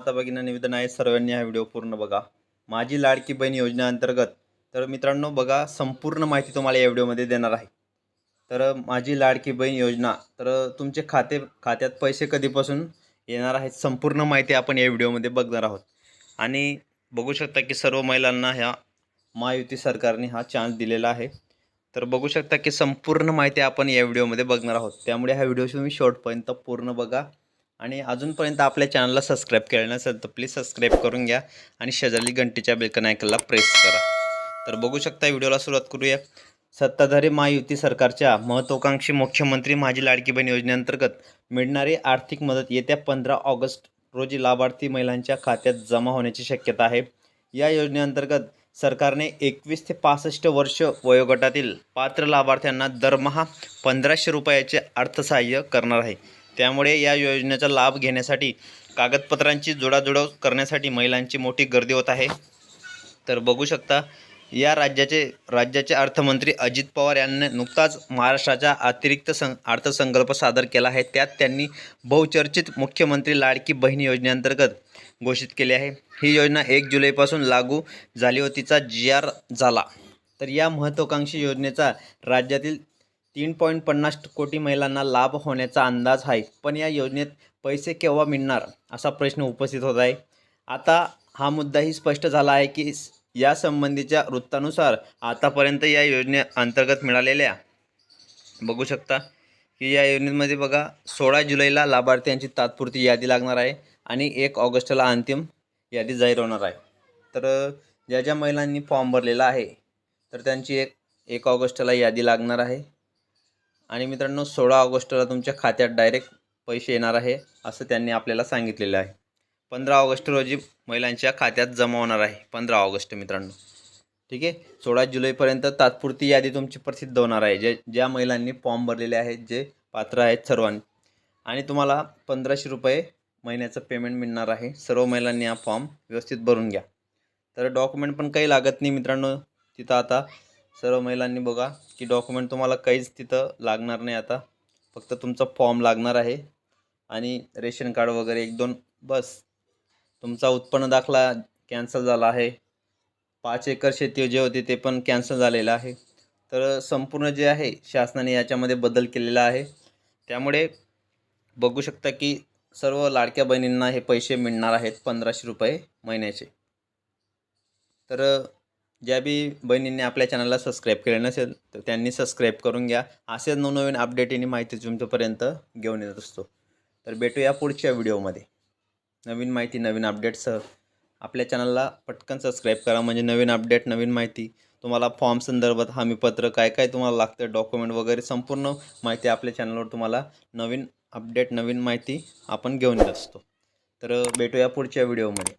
आता भगिनी निवेदन आहे सर्वांनी हा व्हिडिओ पूर्ण बघा. माझी लाडकी बहीण योजनेअंतर्गत तर मित्रांनो बघा संपूर्ण माहिती तुम्हाला या व्हिडिओमध्ये देणार आहे. तर माझी लाडकी बहीण योजना तर तुमचे खाते खात्यात पैसे कधीपासून येणार आहेत संपूर्ण माहिती आपण या व्हिडिओमध्ये बघणार आहोत. आणि बघू शकता की सर्व महिलांना ह्या महायुती सरकारने हा चान्स दिलेला आहे. तर बघू शकता की संपूर्ण माहिती आपण या व्हिडिओमध्ये बघणार आहोत. त्यामुळे हा व्हिडिओ तुम्ही शेवटपर्यंत पूर्ण बघा. आणि अजूनपर्यंत आपल्या चॅनलला सबस्क्राईब केलं नसेल तर प्लीज सबस्क्राईब करून घ्या आणि शेजारी घंटीच्या बेलकन आयकनला प्रेस करा. तर बघू शकता व्हिडिओला सुरुवात करूया. सत्ताधारी महायुती सरकारच्या महत्त्वाकांक्षी मुख्यमंत्री माझी लाडकी बहीण योजनेअंतर्गत मिळणारी आर्थिक मदत येत्या पंधरा ऑगस्ट रोजी लाभार्थी महिलांच्या खात्यात जमा होण्याची शक्यता आहे. या योजनेअंतर्गत सरकारने एकवीस ते पासष्ट वर्ष वयोगटातील पात्र लाभार्थ्यांना दरमहा पंधराशे रुपयाचे अर्थसहाय्य करणार आहे. त्यामुळे या योजनेचा लाभ घेण्यासाठी कागदपत्रांची जोडाजोड करण्यासाठी महिलांची मोठी गर्दी होत आहे. तर बघू शकता या राज्याचे राज्याचे अर्थमंत्री अजित पवार यांनी नुकताच महाराष्ट्राचा अतिरिक्त सं अर्थसंकल्प सादर केला आहे. त्यात त्यांनी बहुचर्चित मुख्यमंत्री लाडकी बहीण योजनेअंतर्गत घोषित केली आहे. ही योजना एक जुलैपासून लागू झाली व तिचा जी आर झाला. तर या महत्त्वाकांक्षी योजनेचा राज्यातील तीन पॉईंट पन्नास कोटी महिलांना लाभ होण्याचा अंदाज आहे. पण या योजनेत पैसे केव्हा मिळणार? असा प्रश्न उपस्थित होत आहे. आता हा मुद्दाही स्पष्ट झाला आहे की या संबंधीच्या वृत्तानुसार आतापर्यंत या योजनेअंतर्गत मिळालेल्या बघू शकता की या योजनेमध्ये बघा सोळा जुलैला लाभार्थ्यांची तात्पुरती यादी लागणार आहे आणि एक ऑगस्टला अंतिम यादी जाहीर होणार आहे. तर ज्या ज्या महिलांनी फॉर्म भरलेला आहे तर त्यांची एक एक ऑगस्टला यादी लागणार आहे. आणि मित्रांनो सोळा ऑगस्टला तुमच्या खात्यात डायरेक्ट पैसे येणार आहे असं त्यांनी आपल्याला सांगितलेलं आहे. पंधरा ऑगस्ट रोजी महिलांच्या खात्यात जमा होणार आहे पंधरा ऑगस्ट मित्रांनो. ठीक आहे? सोळा जुलैपर्यंत तात्पुरती यादी तुमची प्रसिद्ध होणार आहे. जे ज्या महिलांनी फॉर्म भरलेले आहेत जे पात्र आहेत सर्वांनी. आणि तुम्हाला पंधराशे रुपये महिन्याचं पेमेंट मिळणार आहे. सर्व महिलांनी हा फॉर्म व्यवस्थित भरून घ्या. तर डॉक्युमेंट पण काही लागत नाही मित्रांनो. तिथं आता सर्व महिलांनी बघा की डॉक्युमेंट तुम्हाला काहीच तिथं लागणार नाही आता. फक्त तुमचा फॉर्म लागणार आहे. आणि रेशन कार्ड वगैरे एक दोन बस. तुमचा उत्पन्न दाखला कॅन्सल झाला आहे. पाच एकर शेती जे होती ते पण कॅन्सल झालेलं आहे. तर संपूर्ण जे आहे शासनाने याच्यामध्ये बदल केलेला आहे. त्यामुळे बघू शकता की सर्व लाडक्या बहिणींना हे पैसे मिळणार आहेत पंधराशे रुपये महिन्याचे. तर ज्या बी बहिणींनी आपल्या चॅनलला सबस्क्राईब केले नसेल तर त्यांनी सबस्क्राईब करून घ्या. असेच नवनवीन अपडेट आणि माहिती तुमच्यापर्यंत घेऊन येत असतो. तर भेटूया पुढच्या व्हिडिओमध्ये नवीन माहिती नवीन अपडेटसह आपल्या चॅनलला पटकन सबस्क्राईब करा. म्हणजे नवीन अपडेट नवीन माहिती. तुम्हाला फॉर्म संदर्भात हमीपत्र काय काय तुम्हाला लागतं डॉक्युमेंट वगैरे संपूर्ण माहिती आपल्या चॅनलवर तुम्हाला नवीन अपडेट नवीन माहिती आपण घेऊन येत असतो. तर भेटूया पुढच्या व्हिडिओमध्ये